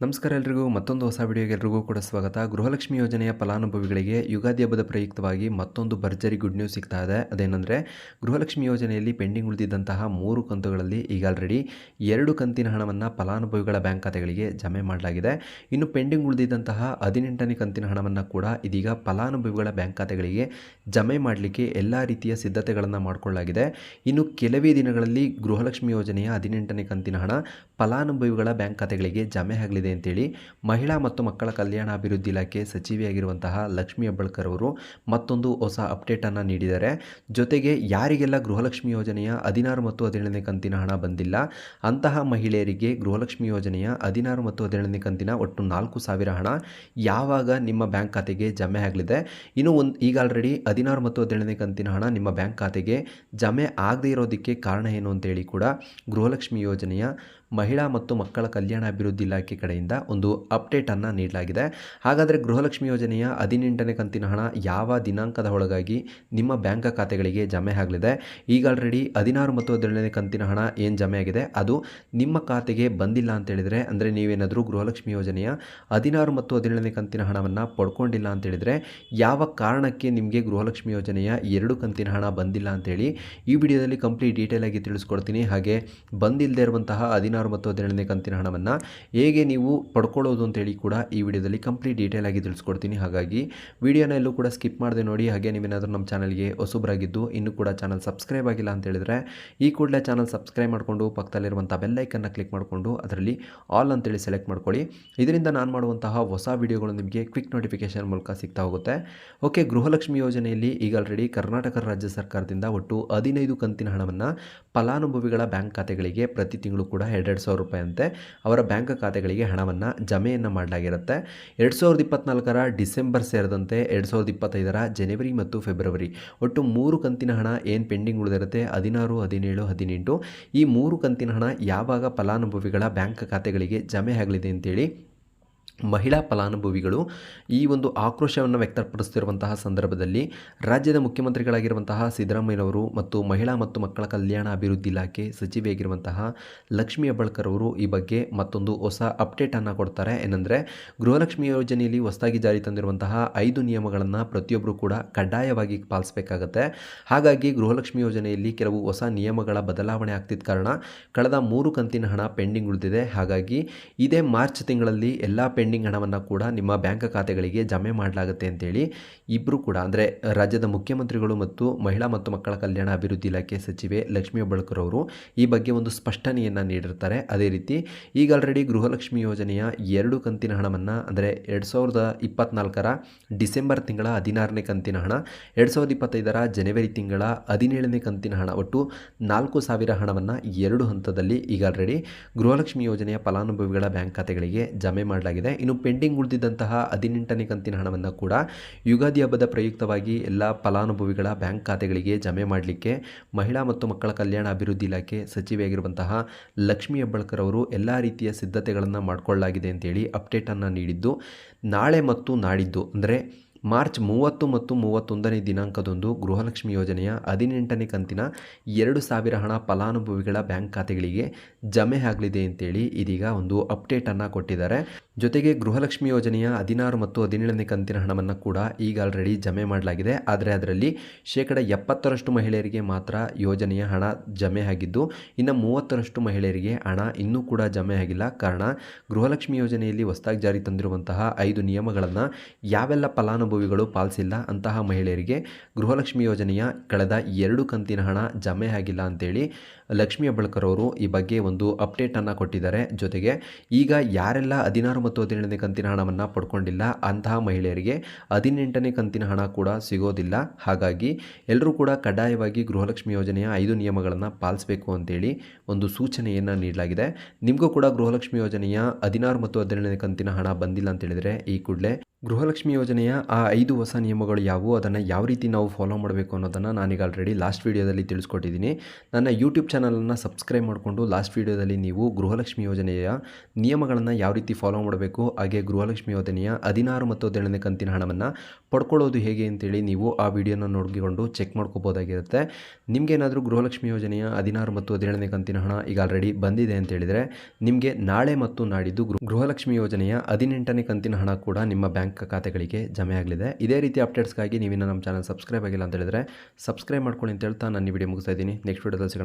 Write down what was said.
ನಮಸ್ಕಾರ ಎಲ್ರಿಗೂ, ಮತ್ತೊಂದು ಹೊಸ ವಿಡಿಯೋಗೆ ಎಲ್ರಿಗೂ ಕೂಡ ಸ್ವಾಗತ. ಗೃಹಲಕ್ಷ್ಮಿ ಯೋಜನೆಯ ಫಲಾನುಭವಿಗಳಿಗೆ ಯುಗಾದಿ ಹಬ್ಬದ ಪ್ರಯುಕ್ತವಾಗಿ ಮತ್ತೊಂದು ಭರ್ಜರಿ ಗುಡ್ ನ್ಯೂಸ್ ಸಿಗ್ತಾ ಇದೆ. ಅದೇನೆಂದರೆ, ಗೃಹಲಕ್ಷ್ಮಿ ಯೋಜನೆಯಲ್ಲಿ ಪೆಂಡಿಂಗ್ ಉಳಿದಿದ್ದಂತಹ ಮೂರು ಕಂತುಗಳಲ್ಲಿ ಈಗ ಆಲ್ರೆಡಿ ಎರಡು ಕಂತಿನ ಹಣವನ್ನು ಫಲಾನುಭವಿಗಳ ಬ್ಯಾಂಕ್ ಖಾತೆಗಳಿಗೆ ಜಮೆ ಮಾಡಲಾಗಿದೆ. ಇನ್ನು ಪೆಂಡಿಂಗ್ ಉಳಿದಿದ್ದಂತಹ ಹದಿನೆಂಟನೇ ಕಂತಿನ ಹಣವನ್ನು ಕೂಡ ಇದೀಗ ಫಲಾನುಭವಿಗಳ ಬ್ಯಾಂಕ್ ಖಾತೆಗಳಿಗೆ ಜಮೆ ಮಾಡಲಿಕ್ಕೆ ಎಲ್ಲ ರೀತಿಯ ಸಿದ್ಧತೆಗಳನ್ನು ಮಾಡಿಕೊಳ್ಳಲಾಗಿದೆ. ಇನ್ನು ಕೆಲವೇ ದಿನಗಳಲ್ಲಿ ಗೃಹಲಕ್ಷ್ಮಿ ಯೋಜನೆಯ ಹದಿನೆಂಟನೇ ಕಂತಿನ ಹಣ ಫಲಾನುಭವಿಗಳ ಬ್ಯಾಂಕ್ ಖಾತೆಗಳಿಗೆ ಜಮೆ ಆಗಲಿದೆ. ಅಂತೇಳಿ ಮಹಿಳಾ ಮತ್ತು ಮಕ್ಕಳ ಕಲ್ಯಾಣ ಅಭಿವೃದ್ಧಿ ಇಲಾಖೆ ಸಚಿವೆಯಾಗಿರುವಂತಹ ಲಕ್ಷ್ಮಿ ಹೆಬ್ಬಳ್ಕರ್ ಅವರು ಮತ್ತೊಂದು ಹೊಸ ಅಪ್ಡೇಟನ್ನು ನೀಡಿದ್ದಾರೆ. ಜೊತೆಗೆ ಯಾರಿಗೆಲ್ಲ ಗೃಹಲಕ್ಷ್ಮಿ ಯೋಜನೆಯ ಹದಿನಾರು ಮತ್ತು ಹದಿನೇಳನೇ ಕಂತಿನ ಹಣ ಬಂದಿಲ್ಲ, ಅಂತಹ ಮಹಿಳೆಯರಿಗೆ ಗೃಹಲಕ್ಷ್ಮಿ ಯೋಜನೆಯ ಹದಿನಾರು ಮತ್ತು ಹದಿನೇಳನೇ ಕಂತಿನ ಒಟ್ಟು ನಾಲ್ಕು ಸಾವಿರ ಹಣ ಯಾವಾಗ ನಿಮ್ಮ ಬ್ಯಾಂಕ್ ಖಾತೆಗೆ ಜಮೆ ಆಗಲಿದೆ? ಇನ್ನು ಒಂದು, ಈಗ ಆಲ್ರೆಡಿ ಹದಿನಾರು ಮತ್ತು ಹದಿನೇಳನೇ ಕಂತಿನ ಹಣ ನಿಮ್ಮ ಬ್ಯಾಂಕ್ ಖಾತೆಗೆ ಜಮೆ ಆಗದೇ ಇರೋದಕ್ಕೆ ಕಾರಣ ಏನು ಅಂತೇಳಿ ಕೂಡ ಗೃಹಲಕ್ಷ್ಮಿ ಯೋಜನೆಯ ಮಹಿಳಾ ಮತ್ತು ಮಕ್ಕಳ ಕಲ್ಯಾಣ ಅಭಿವೃದ್ಧಿ ಇಲಾಖೆ ಕಡೆಯಿಂದ ಒಂದು ಅಪ್ಡೇಟನ್ನು ನೀಡಲಾಗಿದೆ. ಹಾಗಾದರೆ ಗೃಹಲಕ್ಷ್ಮಿ ಯೋಜನೆಯ ಹದಿನೆಂಟನೇ ಕಂತಿನ ಹಣ ಯಾವ ದಿನಾಂಕದ ಒಳಗಾಗಿ ನಿಮ್ಮ ಬ್ಯಾಂಕ್ ಖಾತೆಗಳಿಗೆ ಜಮೆ ಆಗಲಿದೆ? ಈಗ ಆಲ್ರೆಡಿ ಹದಿನಾರು ಮತ್ತು ಹದಿನೇಳನೇ ಕಂತಿನ ಹಣ ಏನು ಜಮೆ ಆಗಿದೆ? ಅದು ನಿಮ್ಮ ಖಾತೆಗೆ ಬಂದಿಲ್ಲ ಅಂತ ಹೇಳಿದರೆ, ಅಂದರೆ ನೀವೇನಾದರೂ ಗೃಹಲಕ್ಷ್ಮಿ ಯೋಜನೆಯ ಹದಿನಾರು ಮತ್ತು ಹದಿನೇಳನೇ ಕಂತಿನ ಹಣವನ್ನು ಪಡ್ಕೊಂಡಿಲ್ಲ ಅಂತ ಹೇಳಿದರೆ, ಯಾವ ಕಾರಣಕ್ಕೆ ನಿಮಗೆ ಗೃಹಲಕ್ಷ್ಮಿ ಯೋಜನೆಯ ಎರಡು ಕಂತಿನ ಹಣ ಬಂದಿಲ್ಲ ಅಂತೇಳಿ ಈ ವಿಡಿಯೋದಲ್ಲಿ ಕಂಪ್ಲೀಟ್ ಡೀಟೇಲ್ ಆಗಿ ತಿಳಿಸ್ಕೊಡ್ತೀನಿ. ಹಾಗೆ ಬಂದಿಲ್ಲದೆ ಇರುವಂತಹ ಹದಿನಾರು ಮತ್ತು ಹದಿನೇಳನೇ ಕಂತಿನ ಹಣವನ್ನು ಹೇಗೆ ನೀವು ಪಡ್ಕೊಳ್ಳೋದು ಅಂತೇಳಿ ಕೂಡ ಈ ವಿಡಿಯೋದಲ್ಲಿ ಕಂಪ್ಲೀಟ್ ಡೀಟೇಲ್ ಆಗಿ ತಿಳಿಸ್ಕೊಡ್ತೀನಿ. ಹಾಗಾಗಿ ವಿಡಿಯೋನ ಎಲ್ಲೂ ಕೂಡ ಸ್ಕಿಪ್ ಮಾಡದೆ ನೋಡಿ. ಹಾಗೆ ನೀವೇನಾದರೂ ನಮ್ಮ ಚಾನಲ್ಗೆ ಹೊಸಬ್ರಾಗಿದ್ದು, ಇನ್ನೂ ಕೂಡ ಚಾನಲ್ ಸಬ್ಸ್ಕ್ರೈಬ್ ಆಗಿಲ್ಲ ಅಂತ ಹೇಳಿದ್ರೆ ಈ ಕೂಡಲೇ ಚಾನಲ್ ಸಬ್ಸ್ಕ್ರೈಬ್ ಮಾಡಿಕೊಂಡು ಪಕ್ಕದಲ್ಲಿರುವಂಥ ಬೆಲ್ಲೈಕನ್ನು ಕ್ಲಿಕ್ ಮಾಡಿಕೊಂಡು ಅದರಲ್ಲಿ ಆಲ್ ಅಂತೇಳಿ ಸೆಲೆಕ್ಟ್ ಮಾಡ್ಕೊಳ್ಳಿ. ಇದರಿಂದ ನಾನು ಮಾಡುವಂತಹ ಹೊಸ ವಿಡಿಯೋಗಳು ನಿಮಗೆ ಕ್ವಿಕ್ ನೋಟಿಫಿಕೇಶನ್ ಮೂಲಕ ಸಿಗ್ತಾ ಹೋಗುತ್ತೆ. ಓಕೆ ಗೃಹಲಕ್ಷ್ಮಿ ಯೋಜನೆಯಲ್ಲಿ ಈಗ ಆಲ್ರೆಡಿ ಕರ್ನಾಟಕ ರಾಜ್ಯ ಸರ್ಕಾರದಿಂದ ಒಟ್ಟು ಹದಿನೈದು ಕಂತಿನ ಹಣವನ್ನು ಫಲಾನುಭವಿಗಳ ಬ್ಯಾಂಕ್ ಖಾತೆಗಳಿಗೆ ಪ್ರತಿ ತಿಂಗಳು ಕೂಡ ಎರಡೆರಡು ಸಾವಿರ ರೂಪಾಯಿಯಂತೆ ಅವರ ಬ್ಯಾಂಕ್ ಖಾತೆಗಳಿಗೆ ಹಣವನ್ನು ಜಮೆಯನ್ನು ಮಾಡಲಾಗಿರುತ್ತೆ. ಎರಡು ಸಾವಿರದ ಇಪ್ಪತ್ನಾಲ್ಕರ ಡಿಸೆಂಬರ್ ಸೇರಿದಂತೆ ಎರಡು ಸಾವಿರದ ಇಪ್ಪತ್ತೈದರ ಜನವರಿ ಮತ್ತು ಫೆಬ್ರವರಿ ಒಟ್ಟು ಮೂರು ಕಂತಿನ ಹಣ ಏನು ಪೆಂಡಿಂಗ್ ಉಳಿದಿರುತ್ತೆ? ಹದಿನಾರು, ಹದಿನೇಳು, ಹದಿನೆಂಟು. ಈ ಮೂರು ಕಂತಿನ ಹಣ ಯಾವಾಗ ಫಲಾನುಭವಿಗಳ ಬ್ಯಾಂಕ್ ಖಾತೆಗಳಿಗೆ ಜಮೆ ಆಗಲಿದೆ ಅಂತೇಳಿ ಮಹಿಳಾ ಫಲಾನುಭವಿಗಳು ಈ ಒಂದು ಆಕ್ರೋಶವನ್ನು ವ್ಯಕ್ತಪಡಿಸುತ್ತಿರುವಂತಹ ಸಂದರ್ಭದಲ್ಲಿ ರಾಜ್ಯದ ಮುಖ್ಯಮಂತ್ರಿಗಳಾಗಿರುವಂತಹ ಸಿದ್ದರಾಮಯ್ಯನವರು ಮತ್ತು ಮಹಿಳಾ ಮತ್ತು ಮಕ್ಕಳ ಕಲ್ಯಾಣ ಅಭಿವೃದ್ಧಿ ಇಲಾಖೆ ಸಚಿವೆಯಾಗಿರುವಂತಹ ಲಕ್ಷ್ಮಿ ಅಬಳ್ಕರ್ ಅವರು ಈ ಬಗ್ಗೆ ಮತ್ತೊಂದು ಹೊಸ ಅಪ್ಡೇಟನ್ನು ಕೊಡ್ತಾರೆ. ಏನಂದರೆ, ಗೃಹಲಕ್ಷ್ಮಿ ಯೋಜನೆಯಲ್ಲಿ ಹೊಸದಾಗಿ ಜಾರಿ ತಂದಿರುವಂತಹ ಐದು ನಿಯಮಗಳನ್ನು ಪ್ರತಿಯೊಬ್ಬರು ಕೂಡ ಕಡ್ಡಾಯವಾಗಿ ಪಾಲಿಸಬೇಕಾಗತ್ತೆ. ಹಾಗಾಗಿ ಗೃಹಲಕ್ಷ್ಮಿ ಯೋಜನೆಯಲ್ಲಿ ಕೆಲವು ಹೊಸ ನಿಯಮಗಳ ಬದಲಾವಣೆ ಆಗ್ತಿದ್ದ ಕಾರಣ ಕಳೆದ ಮೂರು ಕಂತಿನ ಹಣ ಪೆಂಡಿಂಗ್ ಉಳಿದಿದೆ. ಹಾಗಾಗಿ ಇದೇ ಮಾರ್ಚ್ ತಿಂಗಳಲ್ಲಿ ಎಲ್ಲ ಹಣವನ್ನು ಕೂಡ ನಿಮ್ಮ ಬ್ಯಾಂಕ್ ಖಾತೆಗಳಿಗೆ ಜಮೆ ಮಾಡಲಾಗುತ್ತೆ ಅಂತೇಳಿ ಇಬ್ಬರು ಕೂಡ, ಅಂದರೆ ರಾಜ್ಯದ ಮುಖ್ಯಮಂತ್ರಿಗಳು ಮತ್ತು ಮಹಿಳಾ ಮತ್ತು ಮಕ್ಕಳ ಕಲ್ಯಾಣ ಅಭಿವೃದ್ಧಿ ಇಲಾಖೆ ಸಚಿವೆ ಲಕ್ಷ್ಮೀ ಹೆಬ್ಬಳ್ಕರ್ ಅವರು ಈ ಬಗ್ಗೆ ಒಂದು ಸ್ಪಷ್ಟನೆಯನ್ನು ನೀಡಿರ್ತಾರೆ. ಅದೇ ರೀತಿ ಈಗ ಆಲ್ರೆಡಿ ಗೃಹಲಕ್ಷ್ಮಿ ಯೋಜನೆಯ ಎರಡು ಕಂತಿನ ಹಣವನ್ನು, ಅಂದರೆ ಎರಡು ಸಾವಿರದ ಇಪ್ಪತ್ನಾಲ್ಕರ ಡಿಸೆಂಬರ್ ತಿಂಗಳ ಹದಿನಾರನೇ ಕಂತಿನ ಹಣ, ಎರಡು ಸಾವಿರದ ಇಪ್ಪತ್ತೈದರ ಜನವರಿ ತಿಂಗಳ ಹದಿನೇಳನೇ ಕಂತಿನ ಹಣ ಒಟ್ಟು ನಾಲ್ಕು ಸಾವಿರ ಹಣವನ್ನು ಎರಡು ಹಂತದಲ್ಲಿ ಈಗ ಆಲ್ರೆಡಿ ಗೃಹಲಕ್ಷ್ಮಿ ಯೋಜನೆಯ ಫಲಾನುಭವಿಗಳ ಬ್ಯಾಂಕ್ ಖಾತೆಗಳಿಗೆ ಜಮೆ ಮಾಡಲಾಗಿದೆ. ಇನ್ನು ಪೆಂಡಿಂಗ್ ಉಳಿದಿದ್ದಂತಹ ಹದಿನೆಂಟನೇ ಕಂತಿನ ಹಣವನ್ನು ಕೂಡ ಯುಗಾದಿ ಹಬ್ಬದ ಪ್ರಯುಕ್ತವಾಗಿ ಎಲ್ಲ ಫಲಾನುಭವಿಗಳ ಬ್ಯಾಂಕ್ ಖಾತೆಗಳಿಗೆ ಜಮೆ ಮಾಡಲಿಕ್ಕೆ ಮಹಿಳಾ ಮತ್ತು ಮಕ್ಕಳ ಕಲ್ಯಾಣ ಅಭಿವೃದ್ಧಿ ಇಲಾಖೆ ಸಚಿವೆಯಾಗಿರುವಂತಹ ಲಕ್ಷ್ಮಿ ಹೆಬ್ಬಾಳ್ಕರ್ ಅವರು ಎಲ್ಲ ರೀತಿಯ ಸಿದ್ಧತೆಗಳನ್ನು ಮಾಡಿಕೊಳ್ಳಲಾಗಿದೆ ಅಂತೇಳಿ ಅಪ್ಡೇಟನ್ನು ನೀಡಿದ್ದು, ನಾಳೆ ಮತ್ತು ನಾಡಿದ್ದು, ಅಂದರೆ ಮಾರ್ಚ್ ಮೂವತ್ತು ಮತ್ತು ಮೂವತ್ತೊಂದನೇ ದಿನಾಂಕದಂದು ಗೃಹಲಕ್ಷ್ಮಿ ಯೋಜನೆಯ ಹದಿನೆಂಟನೇ ಕಂತಿನ ಎರಡು ಸಾವಿರ ಹಣ ಫಲಾನುಭವಿಗಳ ಬ್ಯಾಂಕ್ ಖಾತೆಗಳಿಗೆ ಜಮೆ ಆಗಲಿದೆ ಅಂತೇಳಿ ಇದೀಗ ಒಂದು ಅಪ್ಡೇಟನ್ನು ಕೊಟ್ಟಿದ್ದಾರೆ. ಜೊತೆಗೆ ಗೃಹಲಕ್ಷ್ಮಿ ಯೋಜನೆಯ ಹದಿನಾರು ಮತ್ತು ಹದಿನೇಳನೇ ಕಂತಿನ ಹಣವನ್ನು ಕೂಡ ಈಗ ಆಲ್ರೆಡಿ ಜಮೆ ಮಾಡಲಾಗಿದೆ. ಆದರೆ ಅದರಲ್ಲಿ ಶೇಕಡ ಎಪ್ಪತ್ತರಷ್ಟು ಮಹಿಳೆಯರಿಗೆ ಮಾತ್ರ ಯೋಜನೆಯ ಹಣ ಜಮೆ ಆಗಿದ್ದು, ಇನ್ನು ಮೂವತ್ತರಷ್ಟು ಮಹಿಳೆಯರಿಗೆ ಹಣ ಇನ್ನೂ ಕೂಡ ಜಮೆ ಆಗಿಲ್ಲ. ಕಾರಣ ಗೃಹಲಕ್ಷ್ಮಿ ಯೋಜನೆಯಲ್ಲಿ ಹೊಸದಾಗಿ ಜಾರಿ ತಂದಿರುವಂತಹ ಐದು ನಿಯಮಗಳನ್ನು ಯಾವೆಲ್ಲ ಫಲಾನುಭವಿಗಳು ಪಾಲಿಸಿಲ್ಲ. ಅಂತಹ ಮಹಿಳೆಯರಿಗೆ ಗೃಹಲಕ್ಷ್ಮಿ ಯೋಜನೆಯ ಕಳೆದ ಎರಡು ಕಂತಿನ ಹಣ ಜಮೆ ಆಗಿಲ್ಲ ಅಂತೇಳಿ ಲಕ್ಷ್ಮಿ ಹೆಬ್ಬಳ್ಕರ್ ಅವರು ಈ ಬಗ್ಗೆ ಒಂದು ಅಪ್ಡೇಟನ್ನು ಕೊಟ್ಟಿದ್ದಾರೆ. ಜೊತೆಗೆ ಈಗ ಯಾರೆಲ್ಲ ಹದಿನಾರು ಮತ್ತು ಹದಿನೇಳನೇ ಕಂತಿನ ಹಣವನ್ನು ಪಡ್ಕೊಂಡಿಲ್ಲ, ಅಂತಹ ಮಹಿಳೆಯರಿಗೆ ಹದಿನೆಂಟನೇ ಕಂತಿನ ಹಣ ಕೂಡ ಸಿಗೋದಿಲ್ಲ. ಹಾಗಾಗಿ ಎಲ್ಲರೂ ಕೂಡ ಕಡ್ಡಾಯವಾಗಿ ಗೃಹಲಕ್ಷ್ಮಿ ಯೋಜನೆಯ ಐದು ನಿಯಮಗಳನ್ನು ಪಾಲಿಸಬೇಕು ಅಂತೇಳಿ ಒಂದು ಸೂಚನೆಯನ್ನು ನೀಡಲಾಗಿದೆ. ನಿಮಗೂ ಕೂಡ ಗೃಹಲಕ್ಷ್ಮಿ ಯೋಜನೆಯ ಹದಿನಾರು ಮತ್ತು ಹದಿನೇಳನೇ ಕಂತಿನ ಹಣ ಬಂದಿಲ್ಲ ಅಂತ ಹೇಳಿದರೆ ಈ ಕೂಡಲೇ ಗೃಹಲಕ್ಷ್ಮಿ ಯೋಜನೆಯ ಆ ಐದು ಹೊಸ ನಿಯಮಗಳು ಯಾವುವು, ಅದನ್ನು ಯಾವ ರೀತಿ ನಾವು ಫಾಲೋ ಮಾಡಬೇಕು ಅನ್ನೋದನ್ನು ನಾನೀಗ ಆಲ್ರೆಡಿ ಲಾಸ್ಟ್ ವೀಡಿಯೋದಲ್ಲಿ ತಿಳಿಸ್ಕೊಟ್ಟಿದ್ದೀನಿ. ನನ್ನ ಯೂಟ್ಯೂಬ್ ಚಾನಲನ್ನು ಸಬ್ಸ್ಕ್ರೈಬ್ ಮಾಡಿಕೊಂಡು ಲಾಸ್ಟ್ ವೀಡಿಯೋದಲ್ಲಿ ನೀವು ಗೃಹಲಕ್ಷ್ಮಿ ಯೋಜನೆಯ ನಿಯಮಗಳನ್ನು ಯಾವ ರೀತಿ ಫಾಲೋ ಮಾಡಬೇಕು, ಹಾಗೆ ಗೃಹಲಕ್ಷ್ಮಿ ಯೋಜನೆಯ ಹದಿನಾರು ಮತ್ತು ಹದಿನೇಳನೇ ಕಂತಿನ ಹಣವನ್ನು ಪಡ್ಕೊಳ್ಳೋದು ಹೇಗೆ ಅಂತೇಳಿ ನೀವು ಆ ವಿಡಿಯೋನ ನೋಡಿಕೊಂಡು ಚೆಕ್ ಮಾಡ್ಕೋಬೋದಾಗಿರುತ್ತೆ. ನಿಮಗೇನಾದರೂ ಗೃಹಲಕ್ಷ್ಮಿ ಯೋಜನೆಯ ಹದಿನಾರು ಮತ್ತು ಹದಿನೇಳನೇ ಕಂತಿನ ಹಣ ಈಗ ಆಲ್ರೆಡಿ ಬಂದಿದೆ ಅಂತ ಹೇಳಿದರೆ, ನಿಮಗೆ ನಾಳೆ ಮತ್ತು ನಾಡಿದ್ದು ಗೃಹಲಕ್ಷ್ಮಿ ಯೋಜನೆಯ ಹದಿನೆಂಟನೇ ಕಂತಿನ ಹಣ ಕೂಡ ನಿಮ್ಮ ಬ್ಯಾಂಕ್ ಖಾತೆಗಳಿಗೆ ಜಮೆ ಆಗಲಿದೆ. ಇದೇ ರೀತಿ ಅಪ್ಡೇಟ್ಸ್ಗಾಗಿ ನೀವಿನ್ನು ನಮ್ಮ ಚಾನಲ್ ಸಬ್ಸ್ಕ್ರೈಬ್ ಆಗಿಲ್ಲ ಅಂತ ಹೇಳಿದ್ರೆ ಸಬ್ಸ್ಕ್ರೈಬ್ ಮಾಡ್ಕೊಳ್ಳಿ ಅಂತ ಹೇಳ್ತಾ ನಾನು ಈ ವಿಡಿಯೋ ಮುಗಿಸ್ತಾ ಇದ್ದೀನಿ. ನೆಕ್ಸ್ಟ್ ವಿಡಿಯೋದಲ್ಲಿ ಸಿಗೋಣ.